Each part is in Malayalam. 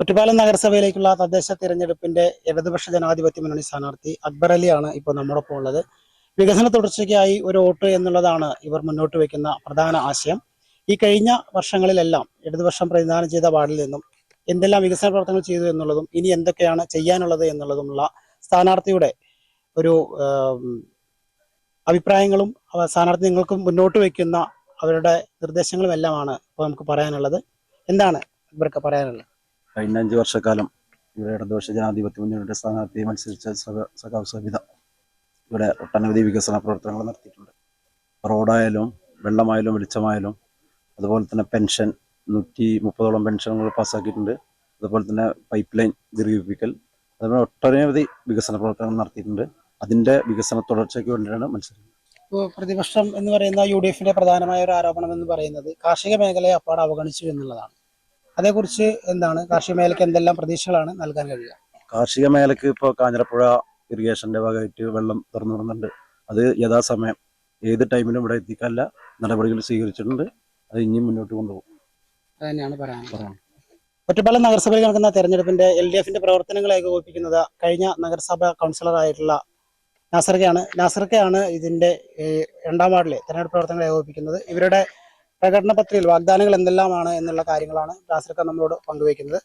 ഒറ്റപ്പാലം നഗരസഭയിലേക്കുള്ള തദ്ദേശ തിരഞ്ഞെടുപ്പിന്റെ ഇടതുപക്ഷ ജനാധിപത്യ മുന്നണി സ്ഥാനാർത്ഥി അക്ബർ അലിയാണ് ഇപ്പോൾ നമ്മോടൊപ്പം ഉള്ളത്. വികസന തുടർച്ചയ്ക്കായി ഒരു വോട്ട് എന്നുള്ളതാണ് ഇവർ മുന്നോട്ട് വയ്ക്കുന്ന പ്രധാന ആശയം. ഈ കഴിഞ്ഞ വർഷങ്ങളിലെല്ലാം ഇടതുപക്ഷം പ്രതിദാനം ചെയ്ത വാർഡിൽ നിന്നും എന്തെല്ലാം വികസന പ്രവർത്തനങ്ങൾ ചെയ്തു എന്നുള്ളതും ഇനി എന്തൊക്കെയാണ് ചെയ്യാനുള്ളത് എന്നുള്ളതുമുള്ള സ്ഥാനാർത്ഥിയുടെ ഒരു അഭിപ്രായങ്ങളും സ്ഥാനാർത്ഥി നിങ്ങൾക്ക് മുന്നോട്ട് വയ്ക്കുന്ന അവരുടെ നിർദ്ദേശങ്ങളും എല്ലാമാണ് ഇപ്പോൾ നമുക്ക് പറയാനുള്ളത്. എന്താണ് ഇവർക്ക് പറയാനുള്ളത്? കഴിഞ്ഞ അഞ്ച് വർഷക്കാലം ഇവിടെ ഇടതുപക്ഷ ജനാധിപത്യ മുന്നണിയുടെ സ്ഥാനാർത്ഥി മത്സരിച്ച സഖ- സഖാവ് സബിത ഇവിടെ ഒട്ടനവധി വികസന പ്രവർത്തനങ്ങൾ നടത്തിയിട്ടുണ്ട്. റോഡായാലും വെള്ളമായാലും വെളിച്ചമായാലും അതുപോലെ തന്നെ പെൻഷൻ നൂറ്റി മുപ്പതോളം പെൻഷനുകൾ പാസ്സാക്കിയിട്ടുണ്ട്. അതുപോലെ തന്നെ പൈപ്പ് ലൈൻ ദീർഘിപ്പിക്കൽ അതുപോലെ ഒട്ടനവധി വികസന പ്രവർത്തനങ്ങൾ നടത്തിയിട്ടുണ്ട്. അതിന്റെ വികസന തുടർച്ചയ്ക്ക് വേണ്ടിയിട്ടാണ് മത്സരം ഇപ്പോൾ പ്രതിപക്ഷം എന്ന് പറയുന്ന യു ഡി എഫിന്റെ പ്രധാനമായ ഒരു ആരോപണം എന്ന് പറയുന്നത് കാർഷിക മേഖലയെ അപ്പാടെ അവഗണിച്ചു എന്നുള്ളതാണ്. അതേക്കുറിച്ച് എന്താണ്? കാർഷിക മേഖലയ്ക്ക് എന്തെല്ലാം പ്രതീക്ഷകളാണ് നൽകാൻ കഴിയുക? കാർഷിക മേഖലക്ക് ഇപ്പോൾ കാഞ്ഞിരപ്പുഴ ഇറിഗേഷന്റെ ഭാഗമായിട്ട് വെള്ളം തുറന്നു വിടുന്നുണ്ട്. അത് യഥാസമയം ഏത് ടൈമിലും ഇവിടെ എത്തിക്കാനുള്ള നടപടികൾ സ്വീകരിച്ചിട്ടുണ്ട്. അത് ഇനിയും മുന്നോട്ട് കൊണ്ടുപോകും. അതന്നെയാണ് തന്നെയാണ് പറയാനുള്ളത്. പറയാം. ഒറ്റപ്പാലം നഗരസഭയിൽ നടക്കുന്ന തെരഞ്ഞെടുപ്പിന്റെ എൽ ഡി എഫിന്റെ പ്രവർത്തനങ്ങളെ ഏകോപിപ്പിക്കുന്നത് കഴിഞ്ഞ നഗരസഭ കൗൺസിലറായിട്ടുള്ള നാസർക്കയാണ് നാസർക്കയാണ് ഇതിന്റെ രണ്ടാം വാർഡിലെ തെരഞ്ഞെടുപ്പ് പ്രവർത്തനങ്ങൾ ഏകോപിപ്പിക്കുന്നത് ഇവരുടെ പ്രകടന പത്രികയിൽ വാഗ്ദാനങ്ങൾ എന്തെല്ലാമാണ് എന്നുള്ള കാര്യങ്ങളാണ് നാസർക്ക നമ്മളോട് പങ്കുവയ്ക്കുന്നത്.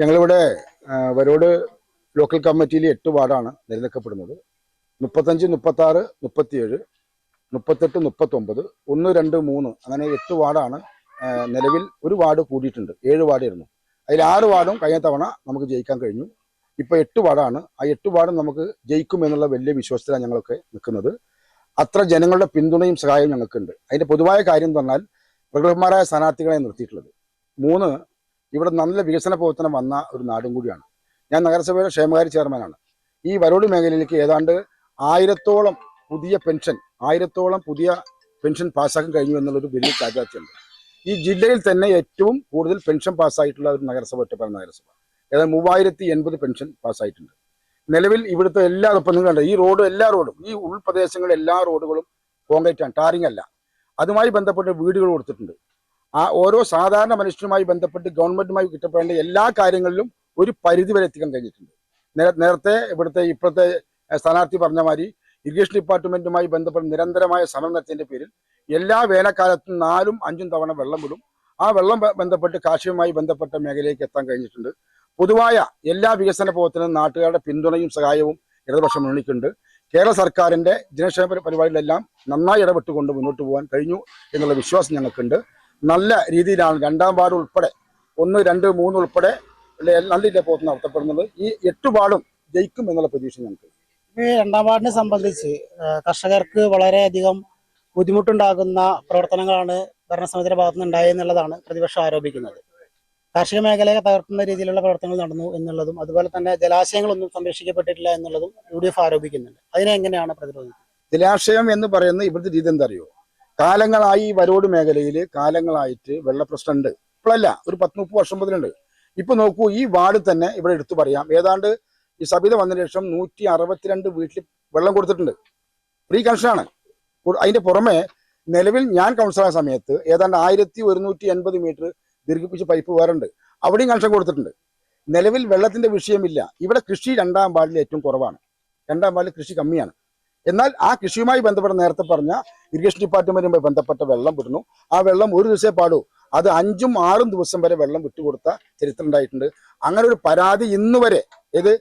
ഞങ്ങളിവിടെ വരോട് ലോക്കൽ കമ്മിറ്റിയിൽ എട്ട് വാർഡാണ് നിലനിൽക്കപ്പെടുന്നത്. മുപ്പത്തഞ്ച് മുപ്പത്തി ആറ് മുപ്പത്തിയേഴ് മുപ്പത്തെട്ട് മുപ്പത്തൊമ്പത് ഒന്ന് രണ്ട് മൂന്ന് അങ്ങനെ എട്ട് വാർഡാണ് നിലവിൽ ഒരു വാർഡ് കൂടിയിട്ടുണ്ട്. ഏഴ് വാർഡായിരുന്നു. അതിൽ ആറ് വാർഡും കഴിഞ്ഞ തവണ നമുക്ക് ജയിക്കാൻ കഴിഞ്ഞു. ഇപ്പോൾ എട്ട് വാർഡാണ്. ആ എട്ട് വാർഡും നമുക്ക് ജയിക്കും എന്നുള്ള വലിയ വിശ്വാസത്തിലാണ് ഞങ്ങളൊക്കെ നിൽക്കുന്നത്. അത്ര ജനങ്ങളുടെ പിന്തുണയും സഹായവും ഞങ്ങൾക്കുണ്ട്. അതിന്റെ പൊതുവായ കാര്യം പറഞ്ഞാൽ പ്രഗത്ഭന്മാരായ സ്ഥാനാർത്ഥികളെ നിർത്തിയിട്ടുള്ളത്. മൂന്ന് ഇവിടെ നല്ല വികസന പ്രവർത്തനം വന്ന ഒരു നാടും കൂടിയാണ്. ഞാൻ നഗരസഭയുടെ ക്ഷേമകാര്യ ചെയർമാനാണ്. ഈ വരോട് മേഖലയിലേക്ക് ഏതാണ്ട് ആയിരത്തോളം പുതിയ പെൻഷൻ ആയിരത്തോളം പുതിയ പെൻഷൻ പാസ്സാക്കാൻ കഴിഞ്ഞു എന്നുള്ളൊരു വലിയ ചാരിതാർത്ഥ്യമുണ്ട് ഈ ജില്ലയിൽ തന്നെ ഏറ്റവും കൂടുതൽ പെൻഷൻ പാസ്സായിട്ടുള്ള ഒരു നഗരസഭ ഒറ്റപ്പാലം നഗരസഭ. ഏതാണ്ട് മൂവായിരത്തി എൺപത് പെൻഷൻ പാസ്സായിട്ടുണ്ട്. നിലവിൽ ഇവിടുത്തെ എല്ലാ ഇപ്പം നിങ്ങൾ ഈ റോഡും എല്ലാ റോഡും ഈ ഉൾപ്രദേശങ്ങളിലെ എല്ലാ റോഡുകളും കോൺക്രീറ്റ് ആണ് ടാറിംഗ് അല്ല. അതുമായി ബന്ധപ്പെട്ട് വീടുകൾ കൊടുത്തിട്ടുണ്ട്. ആ ഓരോ സാധാരണ മനുഷ്യരുമായി ബന്ധപ്പെട്ട് ഗവൺമെന്റുമായി കിട്ടപ്പെടേണ്ട എല്ലാ കാര്യങ്ങളിലും ഒരു പരിധി വരെ എത്തിക്കാൻ കഴിഞ്ഞിട്ടുണ്ട്. നേരത്തെ ഇവിടുത്തെ ഇപ്പോഴത്തെ സ്ഥാനാർത്ഥി പറഞ്ഞ മാതിരി ഇറിഗേഷൻ ഡിപ്പാർട്ട്മെന്റുമായി ബന്ധപ്പെട്ട് നിരന്തരമായ സമരം നടത്തിയതിന്റെ പേരിൽ എല്ലാ വേനൽക്കാലത്തും നാലും അഞ്ചും തവണ വെള്ളം വിടും. ആ വെള്ളം ബന്ധപ്പെട്ട് കാർഷികമായി ബന്ധപ്പെട്ട മേഖലയിലേക്ക് എത്താൻ കഴിഞ്ഞിട്ടുണ്ട്. പൊതുവായ എല്ലാ വികസന പ്രവർത്തനവും നാട്ടുകാരുടെ പിന്തുണയും സഹായവും ഇടതുപക്ഷം മുന്നണിക്കുണ്ട് കേരള സർക്കാരിന്റെ ജനക്ഷേമ പരിപാടികളിലെല്ലാം പരിപാടികളെല്ലാം നന്നായി ഇടപെട്ടുകൊണ്ട് മുന്നോട്ട് പോകാൻ കഴിഞ്ഞു എന്നുള്ള വിശ്വാസം ഞങ്ങൾക്കുണ്ട്. നല്ല രീതിയിലാണ് രണ്ടാം വാർഡ് ഉൾപ്പെടെ ഒന്ന് രണ്ട് മൂന്ന് ഉൾപ്പെടെ നല്ല രീതിയിൽ പോകുന്ന നടത്തപ്പെടുന്നത്. ഈ എട്ട് വാർഡും ജയിക്കും എന്നുള്ള പ്രതീക്ഷ ഞങ്ങൾക്ക് ഈ രണ്ടാം വാർഡിനെ സംബന്ധിച്ച് കർഷകർക്ക് വളരെയധികം ബുദ്ധിമുട്ടുണ്ടാകുന്ന പ്രവർത്തനങ്ങളാണ് ഭരണസമിതിയുടെ ഭാഗത്തുനിന്ന് ഉണ്ടായെന്നുള്ളതാണ് പ്രതിപക്ഷം ആരോപിക്കുന്നത്. കാർഷിക മേഖലയെ തകർക്കുന്ന രീതിയിലുള്ള പ്രവർത്തനങ്ങൾ നടന്നു എന്നുള്ളതും അതുപോലെ തന്നെ ജലാശയങ്ങളൊന്നും സംരക്ഷിക്കപ്പെട്ടിട്ടില്ല എന്നുള്ളതും യു ഡി എഫ് ആരോപിക്കുന്നുണ്ട്. അതിനെ എങ്ങനെയാണ് പ്രതിരോധിക്കുന്നത്? ജലാശയം എന്ന് പറയുന്നത് ഇവിടുത്തെ രീതി എന്താ അറിയോ കാലങ്ങളായി വരോട് മേഖലയിൽ കാലങ്ങളായിട്ട് വെള്ളപ്രശ്നമുണ്ട് ഇപ്പോഴല്ല ഒരു പത്ത് മുപ്പത് വർഷം മുതലുണ്ട്. ഇപ്പൊ നോക്കൂ ഈ വാർഡ് തന്നെ ഇവിടെ എടുത്തു പറയാം. ഏതാണ്ട് ഈ സബിത വന്നതിന് ശേഷം നൂറ്റി അറുപത്തിരണ്ട് വീട്ടിൽ വെള്ളം കൊടുത്തിട്ടുണ്ട്. ഫ്രീ കണക്ഷനാണ് അതിന്റെ പുറമെ നിലവിൽ ഞാൻ കൗൺസിലായ സമയത്ത് ഏതാണ്ട് ആയിരത്തി ഒരുന്നൂറ്റി എൺപത് മീറ്റർ ദീർഘിപ്പിച്ച പൈപ്പ് വേറുണ്ട്. അവിടെയും കണക്ഷൻ കൊടുത്തിട്ടുണ്ട്. നിലവിൽ വെള്ളത്തിന്റെ വിഷയമില്ല. ഇവിടെ കൃഷി രണ്ടാം വാർഡിൽ ഏറ്റവും കുറവാണ്. രണ്ടാം വാർഡിൽ കൃഷി കമ്മിയാണ്. എന്നാൽ ആ കൃഷിയുമായി ബന്ധപ്പെട്ട നേരത്തെ പറഞ്ഞ ഇറിഗേഷൻ ഡിപ്പാർട്ട്മെന്റുമായി ബന്ധപ്പെട്ട വെള്ളം വിടുന്നു. ആ വെള്ളം ഒരു ദിവസമേ പാടൂ. അത് അഞ്ചും ആറും ദിവസം വരെ വെള്ളം വിട്ടുകൊടുത്ത ചരിത്രം ഉണ്ടായിട്ടുണ്ട്. അങ്ങനെ ഒരു പരാതി ഇന്ന് വരെ ഏത്?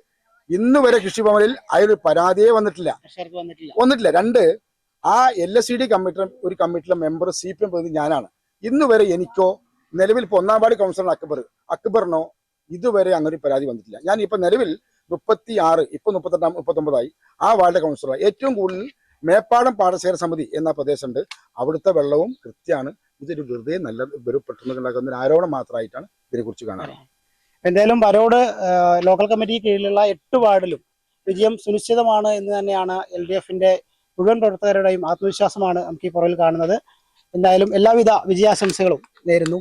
ഇന്ന് വരെ കൃഷിഭവനിൽ അതിലൊരു പരാതിയെ വന്നിട്ടില്ല. വന്നിട്ടില്ല. വന്നിട്ടില്ല. രണ്ട് ആ L S C D committee ഒരു കമ്മിറ്റിയിലെ മെമ്പർ സി പി എം പ്രതിനിധി ഞാനാണ്. ഇന്ന് വരെ എനിക്കോ നിലവിൽ ഇപ്പൊ ഒന്നാം വാർഡ് കൗൺസിലർ അക്ബർ അക്ബറിനോ ഇതുവരെ അങ്ങനെ ഒരു പരാതി വന്നിട്ടില്ല. ഞാൻ ഇപ്പൊ നിലവിൽ മുപ്പത്തി ആറ് ഇപ്പൊ മുപ്പത്തെട്ടാം മുപ്പത്തൊമ്പതായി ആ വാർഡ് കൗൺസിലർ ഏറ്റവും കൂടുതൽ മേപ്പാടം പാടശേഖര സമിതി എന്ന പ്രദേശമുണ്ട്. അവിടുത്തെ വെള്ളവും കൃത്യമാണ്. ഇതൊരു വെറുതെ നല്ല ഒരു പെട്ടെന്നുണ്ടാക്കുന്ന ഒരു ആരോപണം മാത്രമായിട്ടാണ് ഇതിനെക്കുറിച്ച് കാണാറ്. എന്തായാലും വരോട് ലോക്കൽ കമ്മിറ്റി കീഴിലുള്ള എട്ട് വാർഡിലും വിജയം സുനിശ്ചിതമാണ് എന്ന് തന്നെയാണ് എൽ ഡി എഫിന്റെ മുഴുവൻ പ്രവർത്തകരുടെയും ആത്മവിശ്വാസമാണ് നമുക്ക് ഈ പുറകിൽ കാണുന്നത്. എന്തായാലും എല്ലാവിധ വിജയാശംസകളും നേരുന്നു.